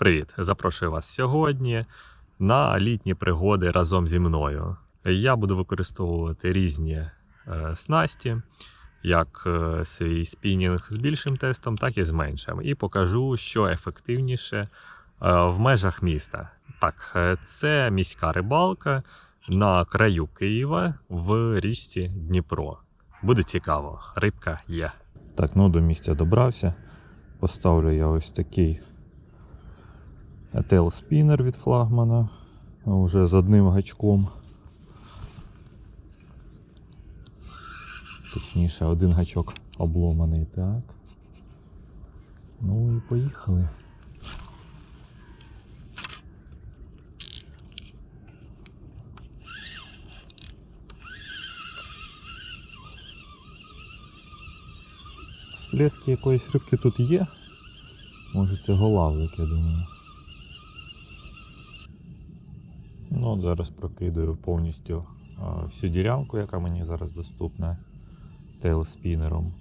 Привіт! Запрошую вас сьогодні на літні пригоди разом зі мною. Я буду використовувати різні е, снасті, як е, свій спінінг з більшим тестом, так і з меншим. І покажу, що ефективніше е, в межах міста. Так, це міська рибалка на краю Києва в річці Дніпро. Буде цікаво, рибка є. Так, ну до місця добрався. Поставлю я ось такий ETL спінер від флагмана. Уже з одним гачком. Точніше, один гачок обломаний, так. Ну і поїхали. Сплески якоїсь рибки тут є. Може це голавлик, я думаю. Ну от зараз прокидаю повністю всю ділянку, яка мені зараз доступна тейлспінером.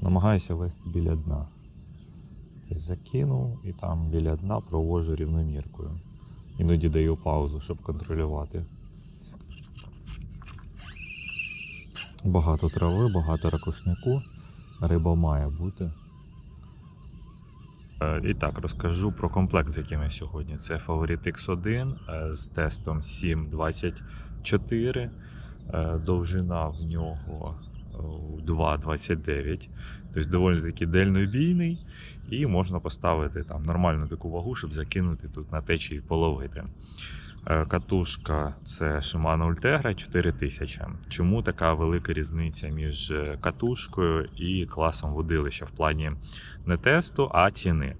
Намагаюся вести біля дна. Тобто Закинув і там біля дна провожу рівноміркою. Іноді даю паузу, щоб контролювати. Багато трави, багато ракушняку. Риба має бути. Е, І так, розкажу про комплект, з яким я сьогодні. Це Favorit X1 е, з тестом 7.24. Е, Довжина в нього е, 2,29. Тобто доволі таки дальнобійний. І можна поставити там нормальну таку вагу, щоб закинути тут на течії половити. Катушка це Shimano Ultegra 4000. Чому така велика різниця між катушкою і класом водилища в плані не тесту, а ціни?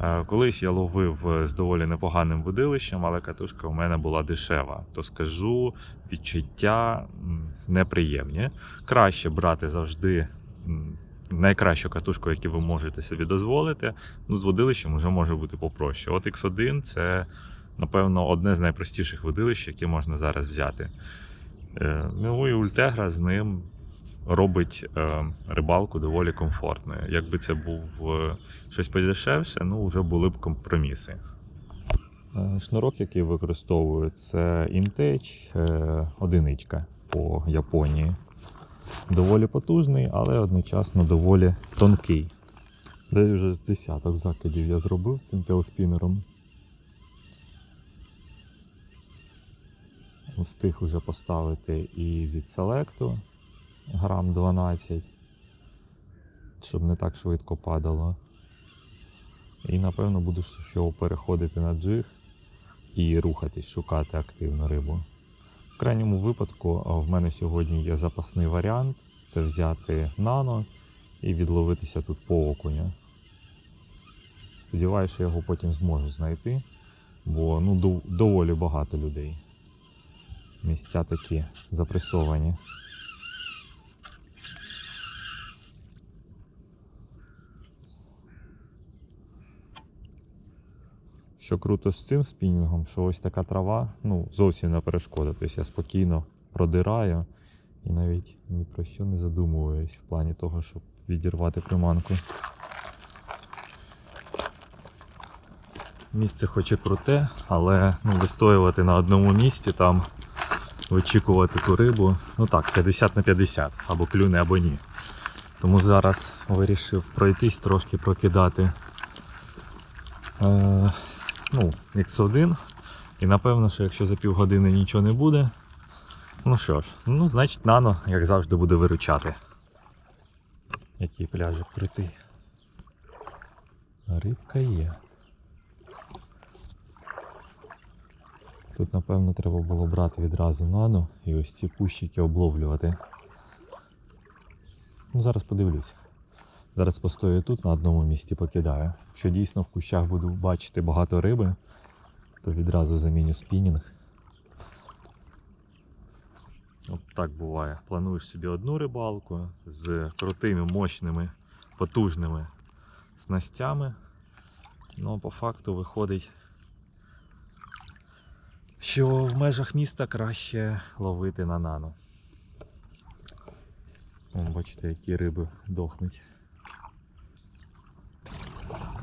Е, Колись я ловив з доволі непоганим водилищем, але катушка у мене була дешева. То скажу, відчуття неприємні. Краще брати завжди найкращу катушку, яку ви можете собі дозволити. Ну, з водилищем вже може бути попроще. От X1 це напевно, одне з найпростіших водилищ, яке можна зараз взяти. Е, Ну і Ультегра з ним робить е, рибалку доволі комфортною. Якби це був е, щось подешевше, ну вже були б компроміси. Е, Шнурок, який використовую, це е, одиничка по Японії. Доволі потужний, але одночасно доволі тонкий. Десь вже десяток закидів я зробив цим телспінером. Встиг вже поставити і від селекту грам 12, щоб не так швидко падало. І напевно буду що переходити на джиг і рухатись, шукати активну рибу. В крайньому випадку в мене сьогодні є запасний варіант це взяти нано і відловитися тут по окуня. Сподіваюся, що я його потім зможу знайти, бо ну, дов- доволі багато людей. Місця такі запресовані. Що круто з цим спінінгом, що ось така трава, ну, зовсім не перешкода. Тобто я спокійно продираю і навіть ні про що не задумуюсь в плані того, щоб відірвати приманку. Місце хоч і круте, але ну, вистоювати на одному місці там, вичікувати ту рибу, ну так, 50 на 50, або клюне, або ні. Тому зараз вирішив пройтись, трошки прокидати. Е, ну, X1. І напевно, що якщо за півгодини нічого не буде, ну що ж, ну, значить нано, як завжди, буде виручати. Який пляжик крутий. Рибка є. Тут, напевно, треба було брати відразу нано і ось ці кущики обловлювати. Ну, зараз подивлюсь. Зараз постою тут на одному місці покидаю. Якщо дійсно в кущах буду бачити багато риби, то відразу заміню спінінг. От так буває. Плануєш собі одну рибалку з крутими, мощними, потужними снастями. Ну, по факту виходить, що в межах міста краще ловити на нано. Бачите, які риби дохнуть.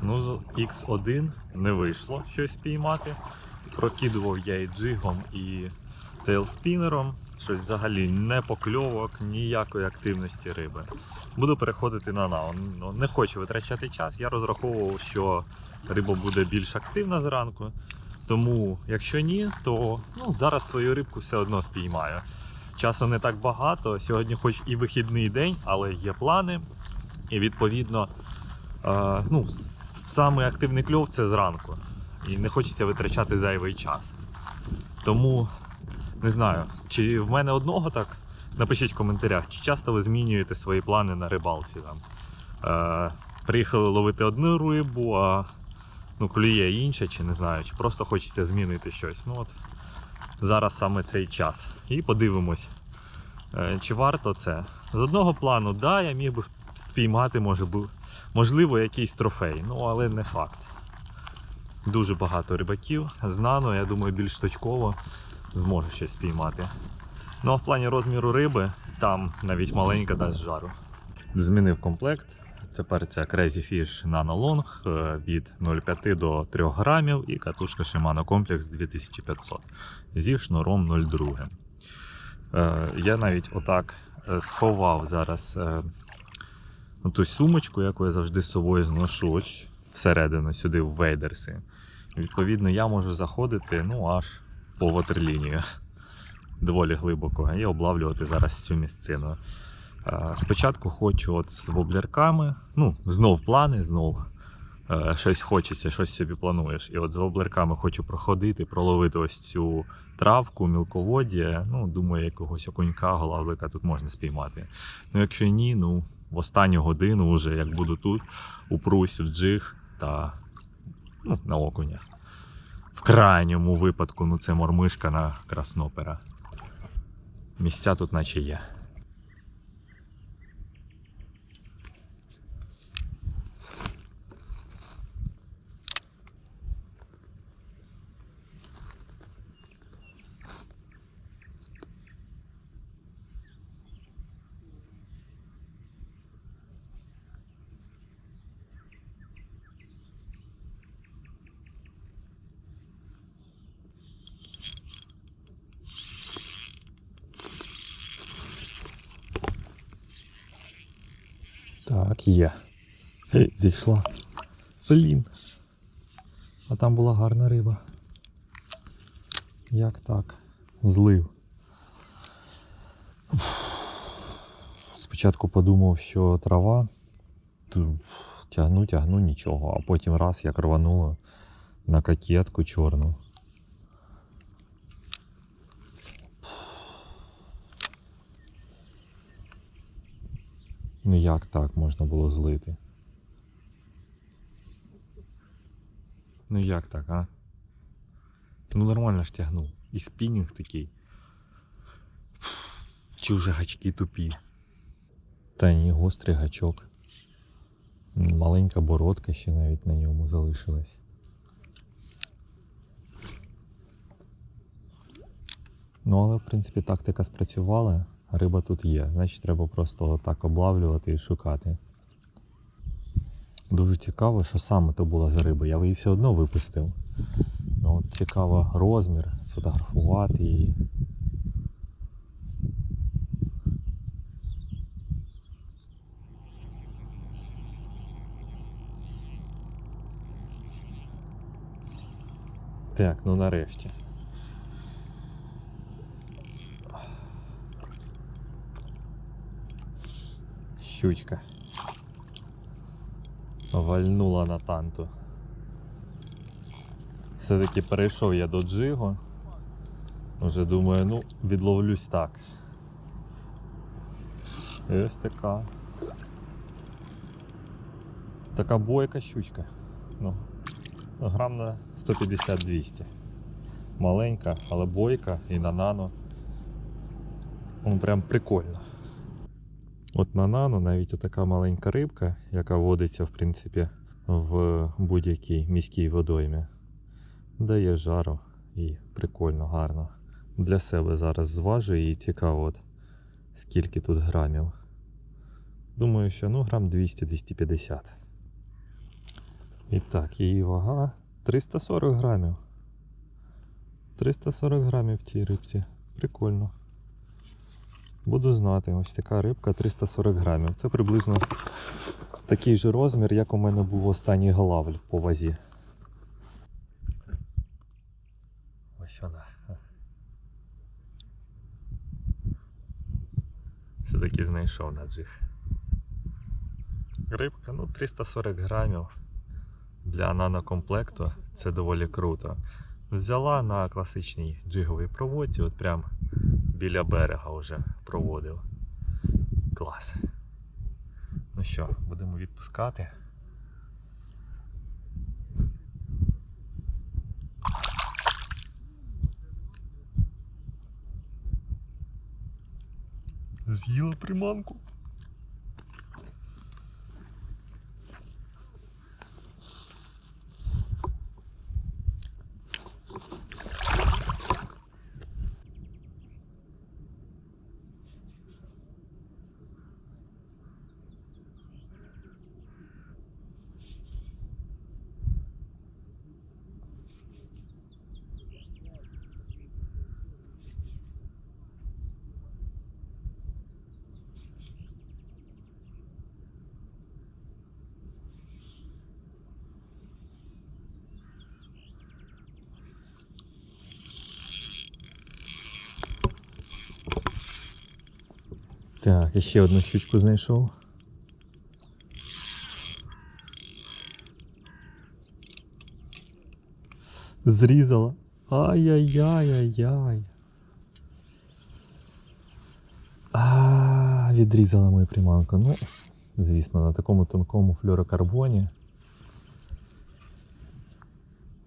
Ну, з X1 не вийшло щось спіймати. Прокидував я і джигом, і тейлспінером. Щось взагалі не покльовок, ніякої активності риби. Буду переходити на нао. Ну, Не хочу витрачати час. Я розраховував, що риба буде більш активна зранку. Тому, якщо ні, то ну, зараз свою рибку все одно спіймаю. Часу не так багато. Сьогодні, хоч і вихідний день, але є плани. І відповідно, е, ну, самий активний кльов це зранку. І не хочеться витрачати зайвий час. Тому не знаю, чи в мене одного так. Напишіть в коментарях, чи часто ви змінюєте свої плани на рибалці. Там. Е, приїхали ловити одну рибу, а ну, клює інша, чи не знаю, чи просто хочеться змінити щось. Ну от зараз саме цей час. І подивимось, е, чи варто це. З одного плану, да, я міг би спіймати, може, можливо, якийсь трофей, ну але не факт. Дуже багато рибаків. Знано, я думаю, більш точково зможу щось спіймати. Ну а в плані розміру риби, там навіть маленька дасть жару. Змінив комплект. Тепер це Crazy Fish Nano Long е, від 0,5 до 3 грамів і катушка Shimano Complex 2500 зі шнуром 0,2. Е, Я навіть отак е, сховав зараз ту сумочку, яку я завжди з собою зношу всередину сюди в вейдерси. Відповідно, я можу заходити ну, аж по ватерлінію доволі глибоко і облавлювати зараз цю місцину. Спочатку хочу от з воблерками, ну, знов плани, знов е, щось хочеться, щось собі плануєш. І от з воблерками хочу проходити, проловити ось цю травку, мілководдя. Ну, думаю, якогось окунька, голавлика тут можна спіймати. Ну, якщо ні, ну в останню годину, вже як буду тут, упрусь в джиг та ну, на окуня. В крайньому випадку, ну це мормишка на краснопера. Місця тут наче є. Так, є. Зійшла. Блін. А там була гарна риба. Як так? Злив. Спочатку подумав, що трава. Тягну, тягну нічого, а потім раз як рвануло на кокетку чорну. Ну як так можна було злити? Ну як так, а? Ну нормально ж тягнув. І спінінг такий. Чи вже гачки тупі. Та ні, гострий гачок. Маленька бородка ще навіть на ньому залишилась. Ну, але в принципі тактика спрацювала, риба тут є. Значить, треба просто так облавлювати і шукати. Дуже цікаво, що саме то була за риба. Я її все одно випустив. Ну, от цікаво розмір, сфотографувати її. Так, ну нарешті. Щучка. Вальнула на танту. Все-таки перейшов я до джигу. Уже думаю, ну, відловлюсь так. І ось така. Така бойка щучка. Ну, грам на 150-200. Маленька, але бойка і на нано. Ну, прям прикольно. От на нано навіть отака маленька рибка, яка водиться, в принципі, в будь-якій міській водоймі, дає жару і прикольно, гарно. Для себе зараз зважу і цікаво, от, скільки тут грамів. Думаю, що ну грам 200-250. І так, її вага 340 грамів. 340 грамів в цій рибці. Прикольно. Буду знати, ось така рибка 340 грамів. Це приблизно такий же розмір, як у мене був останній голавль по вазі. Ось вона. Все-таки знайшов на джиг. Рибка, ну 340 грамів для нанокомплекту це доволі круто. Взяла на класичній джиговій проводці, от прям біля берега вже проводив. Клас. Ну що, будемо відпускати. З'їла приманку. Так, і ще одну щучку знайшов. Зрізала. Ай-яй-яй-яй-яй. А, відрізала мою приманку. Ну, звісно, на такому тонкому флюорокарбоні.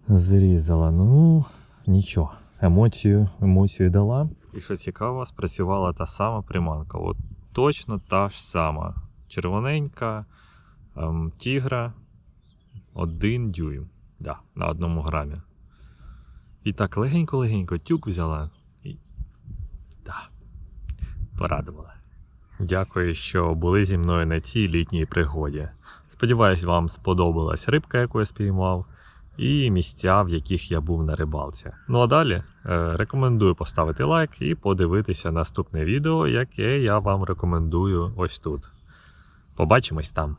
Зрізала. Ну, нічого. Емоцію, емоцію дала. І що цікаво, спрацювала та сама приманка. От точно та ж сама. Червоненька, ем, тігра, один дюйм. Да, на одному грамі. І так легенько-легенько тюк взяла. І. Да, порадувала. Дякую, що були зі мною на цій літній пригоді. Сподіваюсь, вам сподобалась рибка, яку я спіймав, і місця, в яких я був на рибалці. Ну а далі е, рекомендую поставити лайк і подивитися наступне відео, яке я вам рекомендую ось тут. Побачимось там.